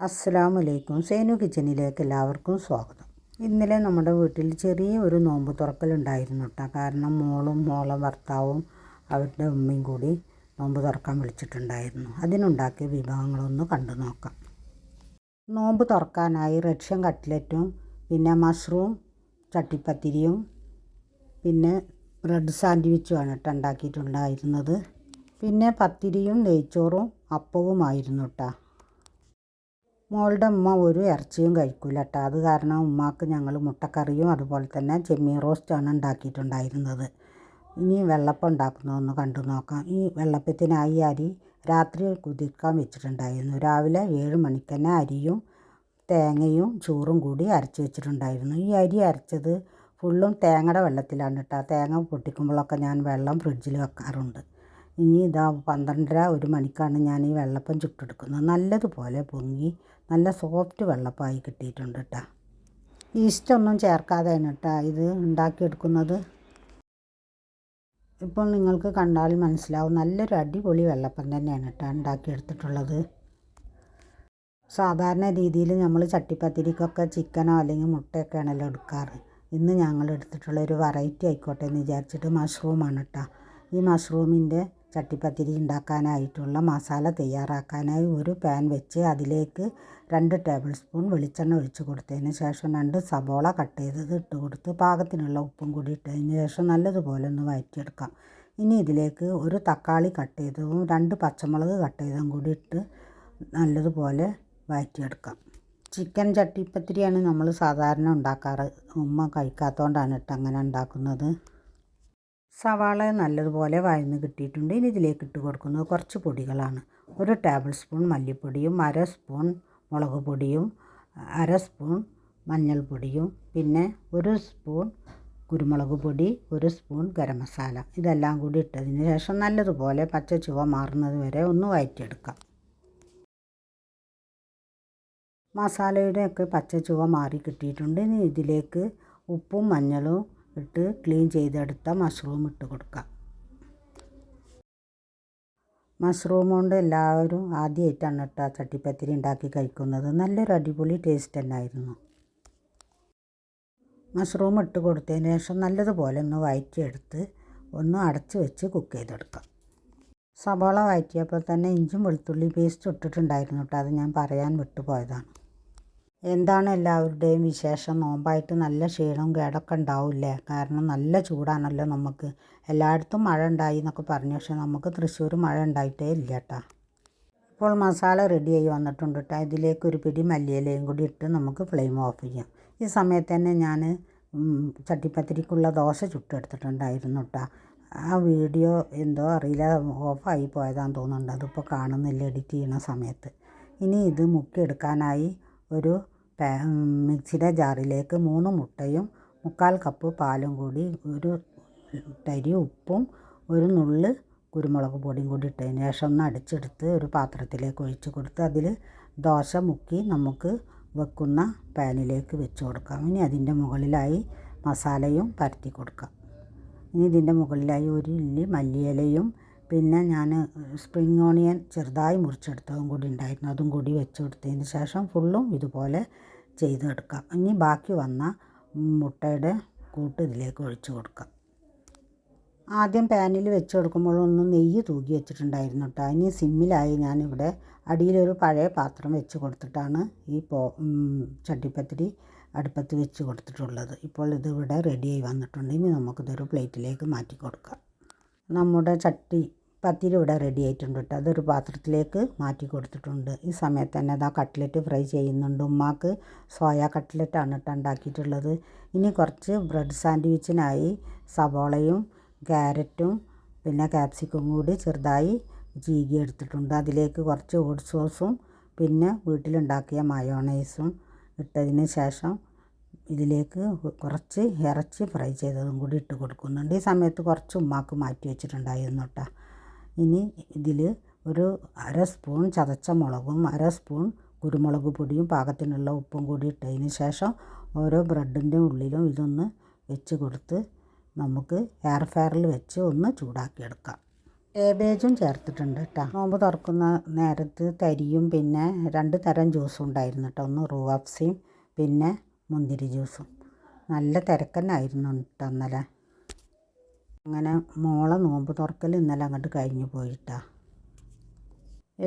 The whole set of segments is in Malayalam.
അസ്സലാമലൈക്കും. സേനു കിച്ചനിലേക്ക് എല്ലാവർക്കും സ്വാഗതം. ഇന്നലെ നമ്മുടെ വീട്ടിൽ ചെറിയ ഒരു നോമ്പ് തുറക്കലുണ്ടായിരുന്നു കേട്ടോ. കാരണം മോളും മോളെ ഭർത്താവും അവരുടെ ഉമ്മയും കൂടി നോമ്പ് തുറക്കാൻ വിളിച്ചിട്ടുണ്ടായിരുന്നു. അതിനുണ്ടാക്കിയ വിഭവങ്ങളൊന്ന് കണ്ടു നോക്കാം. നോമ്പ് തുറക്കാനായി റഷ്യൻ കട്ട്ലറ്റും പിന്നെ മഷ്റൂം ചട്ടിപ്പത്തിരിയും പിന്നെ ബ്രെഡ് സാൻഡ്വിച്ചുമാണ് കേട്ടോ ഉണ്ടാക്കിയിട്ടുണ്ടായിരുന്നത്. പിന്നെ പത്തിരിയും നെയ്ച്ചോറും അപ്പവുമായിരുന്നു കേട്ടോ. മോളുടെ ഉമ്മ ഒരു ഇറച്ചിയും കഴിക്കില്ല കേട്ടോ അത് കാരണം ഉമ്മാക്ക് ഞങ്ങൾ മുട്ടക്കറിയും അതുപോലെ തന്നെ ചെമ്മീൻ റോസ്റ്റാണ് ഉണ്ടാക്കിയിട്ടുണ്ടായിരുന്നത്. ഇനി വെള്ളപ്പം ഉണ്ടാക്കുന്നതൊന്ന് കണ്ടു നോക്കാം. ഈ വെള്ളപ്പത്തിനായി അരി രാത്രി കുതിർക്കാൻ വെച്ചിട്ടുണ്ടായിരുന്നു. രാവിലെ ഏഴ് മണിക്ക് തന്നെ അരിയും തേങ്ങയും ചോറും കൂടി അരച്ച് വെച്ചിട്ടുണ്ടായിരുന്നു. ഈ അരി അരച്ചത് ഫുള്ളും തേങ്ങയുടെ വെള്ളത്തിലാണ് കേട്ടോ തേങ്ങ പൊട്ടിക്കുമ്പോഴൊക്കെ ഞാൻ വെള്ളം ഫ്രിഡ്ജിൽ വെക്കാറുണ്ട്. ഇനി ഇതാ പന്ത്രണ്ടര ഒരു മണിക്കാണ് ഞാൻ ഈ വെള്ളപ്പം ചുട്ടെടുക്കുന്നത്. നല്ലതുപോലെ പൊങ്ങി നല്ല സോഫ്റ്റ് വെള്ളപ്പമായി കിട്ടിയിട്ടുണ്ട് കേട്ടോ ഈസ്റ്റൊന്നും ചേർക്കാതെയാണ് കേട്ടോ ഇത് ഉണ്ടാക്കിയെടുക്കുന്നത്. ഇപ്പോൾ നിങ്ങൾക്ക് കണ്ടാൽ മനസ്സിലാവും നല്ലൊരു അടിപൊളി വെള്ളപ്പം തന്നെയാണ് കേട്ടോ ഉണ്ടാക്കിയെടുത്തിട്ടുള്ളത്. സാധാരണ രീതിയിൽ നമ്മൾ ചട്ടിപ്പത്തിരിക്കൊക്കെ ചിക്കനോ അല്ലെങ്കിൽ മുട്ടയൊക്കെ ആണല്ലോ എടുക്കാറ്. ഇന്ന് ഞങ്ങൾ എടുത്തിട്ടുള്ള ഒരു വെറൈറ്റി ആയിക്കോട്ടെ എന്ന് വിചാരിച്ചിട്ട് മഷ്റൂമാണ് കേട്ടോ ഈ മഷ്റൂമിന്റെ ചട്ടിപ്പത്തിരി ഉണ്ടാക്കാനായിട്ടുള്ള മസാല തയ്യാറാക്കാനായി ഒരു പാൻ വെച്ച് അതിലേക്ക് രണ്ട് ടേബിൾ സ്പൂൺ വെളിച്ചെണ്ണ ഒഴിച്ച് കൊടുത്തതിന് ശേഷം രണ്ട് സബോള കട്ട് ചെയ്തത് ഇട്ട് കൊടുത്ത് പാകത്തിനുള്ള ഉപ്പും കൂടി ഇട്ടതിന് ശേഷം നല്ലതുപോലെ ഒന്ന് വഴറ്റിയെടുക്കാം ഇനി ഇതിലേക്ക് ഒരു തക്കാളി കട്ട് ചെയ്തതും രണ്ട് പച്ചമുളക് കട്ട് ചെയ്തതും കൂടി ഇട്ട് നല്ലതുപോലെ വഴറ്റിയെടുക്കാം ചിക്കൻ ചട്ടിപ്പത്തിരിയാണ് നമ്മൾ സാധാരണ ഉണ്ടാക്കാറ്. ഉമ്മ കഴിക്കാത്തതുകൊണ്ടാണ് ഇട്ട് അങ്ങനെ ഉണ്ടാക്കുന്നത്. സവാള നല്ലതുപോലെ വഴന്ന് കിട്ടിയിട്ടുണ്ട്. ഇനി ഇതിലേക്ക് ഇട്ട് കൊടുക്കുന്നത് കുറച്ച് പൊടികളാണ്. ഒരു ടേബിൾ സ്പൂൺ മല്ലിപ്പൊടിയും അര സ്പൂൺ മുളക് പൊടിയും അര സ്പൂൺ മഞ്ഞൾപ്പൊടിയും പിന്നെ ഒരു സ്പൂൺ കുരുമുളക് പൊടി ഒരു സ്പൂൺ ഗരം മസാല. ഇതെല്ലാം കൂടി ഇട്ടതിന് ശേഷം നല്ലതുപോലെ പച്ച ചുവ മാറുന്നത് വരെ ഒന്ന് വഴറ്റിയെടുക്കാം മസാലയുടെയൊക്കെ പച്ച ചുവ മാറി കിട്ടിയിട്ടുണ്ട്. ഇനി ഇതിലേക്ക് ഉപ്പും മഞ്ഞളും ഇട്ട് ക്ലീൻ ചെയ്തെടുത്ത മഷ്റൂം ഇട്ട് കൊടുക്കാം. മഷ്റൂം കൊണ്ട് എല്ലാവരും ആദ്യമായിട്ടാണ് കേട്ടോ ചട്ടിപ്പത്തിരി ഉണ്ടാക്കി കഴിക്കുന്നത്. നല്ലൊരു അടിപൊളി ടേസ്റ്റ് തന്നെയായിരുന്നു മഷ്റൂം ഇട്ട് കൊടുത്തതിന് ശേഷം നല്ലതുപോലെ ഒന്ന് വയറ്റിയെടുത്ത് ഒന്ന് അടച്ച് വെച്ച് കുക്ക് ചെയ്തെടുക്കാം. സവാള വഴറ്റിയപ്പോൾ തന്നെ ഇഞ്ചും വെളുത്തുള്ളി പേസ്റ്റ് ഇട്ടിട്ടുണ്ടായിരുന്നു കേട്ടോ. അത് ഞാൻ പറയാൻ വിട്ടുപോയതാണ്. എന്താണ് എല്ലാവരുടെയും വിശേഷം? നോമ്പായിട്ട് നല്ല ക്ഷീണവും കേടൊക്കെ ഉണ്ടാവില്ലേ? കാരണം നല്ല ചൂടാണല്ലോ നമുക്ക്. എല്ലായിടത്തും മഴ ഉണ്ടായി എന്നൊക്കെ പറഞ്ഞു. പക്ഷെ നമുക്ക് തൃശ്ശൂർ മഴ ഉണ്ടായിട്ടേ ഇല്ല കേട്ടോ ഇപ്പോൾ മസാല റെഡിയായി വന്നിട്ടുണ്ട് കേട്ടോ ഇതിലേക്ക് ഒരു പിടി മല്ലിയിലയും കൂടി ഇട്ട് നമുക്ക് ഫ്ലെയിം ഓഫ് ചെയ്യാം. ഈ സമയത്ത് തന്നെ ഞാൻ ചട്ടിപ്പത്തിരിക്കുള്ള ദോശ ചുട്ടെടുത്തിട്ടുണ്ടായിരുന്നു കേട്ടോ ആ വീഡിയോ എന്തോ അറിയില്ല ഓഫായി പോയതാണെന്ന് തോന്നുന്നുണ്ട്. അതിപ്പോൾ കാണുന്നില്ല എഡിറ്റ് ചെയ്യുന്ന സമയത്ത്. ഇനി ഇത് മുക്കിയെടുക്കാനായി ഒരു മിക്സിയുടെ ജാറിലേക്ക് മൂന്ന് മുട്ടയും മുക്കാൽ കപ്പ് പാലും കൂടി ഒരു തരി ഉപ്പും ഒരു നുള്ള് കുരുമുളക് പൊടിയും കൂടി ഇട്ടതിന് ശേഷം ഒന്ന് അടിച്ചെടുത്ത് ഒരു പാത്രത്തിലേക്ക് ഒഴിച്ച് കൊടുത്ത് അതിൽ ദോശ മുക്കി നമുക്ക് വെക്കുന്ന പാനിലേക്ക് വെച്ച് കൊടുക്കാം. ഇനി അതിന്റെ മുകളിലായി മസാലയും പരത്തി കൊടുക്കാം. ഇനി ഇതിന്റെ മുകളിലായി ഒരു ഇല്ലി മല്ലിയിലയും പിന്നെ ഞാൻ സ്പ്രിങ് ഓണിയൻ ചെറുതായി മുറിച്ചെടുത്തതും കൂടി ഉണ്ടായിരുന്നു. അതും കൂടി വെച്ച് കൊടുത്തതിന് ശേഷം ഫുള്ളും ഇതുപോലെ ചെയ്തെടുക്കാം. ഇനി ബാക്കി വന്ന മുട്ടയുടെ കൂട്ട് ഇതിലേക്ക് ഒഴിച്ച് കൊടുക്കാം. ആദ്യം പാനിൽ വെച്ച് കൊടുക്കുമ്പോഴൊന്നും നെയ്യ് തൂക്കി വെച്ചിട്ടുണ്ടായിരുന്നു കേട്ടോ ഇനി സിമ്മിലായി ഞാനിവിടെ അടിയിലൊരു പഴയ പാത്രം വെച്ച് കൊടുത്തിട്ടാണ് ഈ പോ ചട്ടിപ്പത്തിരി അടുപ്പത്ത് വെച്ച് കൊടുത്തിട്ടുള്ളത്. ഇപ്പോൾ ഇതിവിടെ റെഡിയായി വന്നിട്ടുണ്ട്. ഇനി നമുക്കിതൊരു പ്ലേറ്റിലേക്ക് മാറ്റി കൊടുക്കാം. നമ്മുടെ ചട്ടി പത്തിരി ഇവിടെ റെഡി ആയിട്ടുണ്ട് കേട്ടോ. അതൊരു പാത്രത്തിലേക്ക് മാറ്റി കൊടുത്തിട്ടുണ്ട്. ഈ സമയത്ത് തന്നെ അതാ കട്ട്ലറ്റ് ഫ്രൈ ചെയ്യുന്നുണ്ട്. ഉമ്മാക്ക് സോയ കട്ട്ലറ്റാണ് കേട്ടോ ഉണ്ടാക്കിയിട്ടുള്ളത്. ഇനി കുറച്ച് ബ്രെഡ് സാൻഡ്വിച്ചിനായി സവോളയും ക്യാരറ്റും പിന്നെ ക്യാപ്സിക്കും കൂടി ചെറുതായി ജീകി എടുത്തിട്ടുണ്ട്. അതിലേക്ക് കുറച്ച് ഓട്സ് സോസും പിന്നെ വീട്ടിലുണ്ടാക്കിയ മയോണൈസും ഇട്ടതിന് ശേഷം ഇതിലേക്ക് കുറച്ച് ഇറച്ചി ഫ്രൈ ചെയ്തതും കൂടി ഇട്ട് കൊടുക്കുന്നുണ്ട്. ഈ സമയത്ത് കുറച്ച് ഉമ്മാക്ക് മാറ്റി വെച്ചിട്ടുണ്ടായിരുന്നു കേട്ടോ ഇനി ഇതിൽ ഒരു അര സ്പൂൺ ചതച്ച മുളകും അര സ്പൂൺ കുരുമുളക് പൊടിയും പാകത്തിനുള്ള ഉപ്പും കൂടി ഇട്ടതിന് ശേഷം ഓരോ ബ്രെഡിന്റെ ഉള്ളിലും ഇതൊന്ന് വെച്ച് കൊടുത്ത് നമുക്ക് എയർ ഫയറിൽ വെച്ച് ഒന്ന് ചൂടാക്കിയെടുക്കാം. കേബേജും ചേർത്തിട്ടുണ്ട് കേട്ടോ നോമ്പ് തുറക്കുന്ന നേരത്ത് തരിയും പിന്നെ രണ്ട് തരം ജ്യൂസും ഉണ്ടായിരുന്നു കേട്ടോ ഒന്ന് റൂവപ്സിയും പിന്നെ മുന്തിരി ജ്യൂസും. നല്ല തിരക്കന്നായിരുന്നു കേട്ടോ ഇന്നലെ. അങ്ങനെ മോളെ നോമ്പ് തുറക്കൽ ഇന്നലെ അങ്ങോട്ട് കഴിഞ്ഞു പോയിട്ടാ.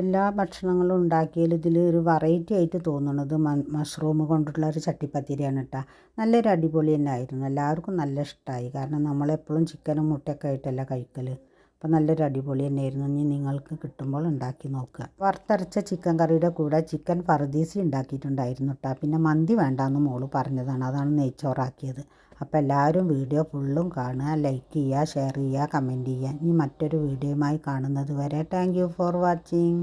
എല്ലാ ഭക്ഷണങ്ങളും ഉണ്ടാക്കിയതിൽ ഇതിൽ ഒരു വെറൈറ്റി ആയിട്ട് തോന്നുന്നത് മഷ്റൂം കൊണ്ടുള്ള ഒരു ചട്ടിപ്പത്തിരിയാണ് കേട്ടോ. നല്ലൊരു അടിപൊളി തന്നെ ആയിരുന്നു എല്ലാവർക്കും നല്ല ഇഷ്ടമായി കാരണം നമ്മളെപ്പോഴും ചിക്കനും മുട്ടയൊക്കെ ആയിട്ടല്ല കഴിക്കൽ അപ്പോൾ നല്ലൊരു അടിപൊളി തന്നെയായിരുന്നു. ഇനി നിങ്ങൾക്ക് കിട്ടുമ്പോൾ ഉണ്ടാക്കി നോക്കുക. വറുത്തരച്ച ചിക്കൻ കറിയുടെ കൂടെ ചിക്കൻ പറുദീസി ഉണ്ടാക്കിയിട്ടുണ്ടായിരുന്നു കേട്ടോ പിന്നെ മന്തി വേണ്ടാന്ന് മോൾ പറഞ്ഞതാണ്. അതാണ് നെയ്ച്ചോറാക്കിയത്. അപ്പോൾ എല്ലാവരും വീഡിയോ ഫുള്ളും കാണുക ലൈക്ക് ചെയ്യുക ഷെയർ ചെയ്യുക കമന്റ് ചെയ്യുക. ഇനി മറ്റൊരു വീഡിയോയുമായി കാണുന്നത് വരെ താങ്ക് ഫോർ വാച്ചിങ്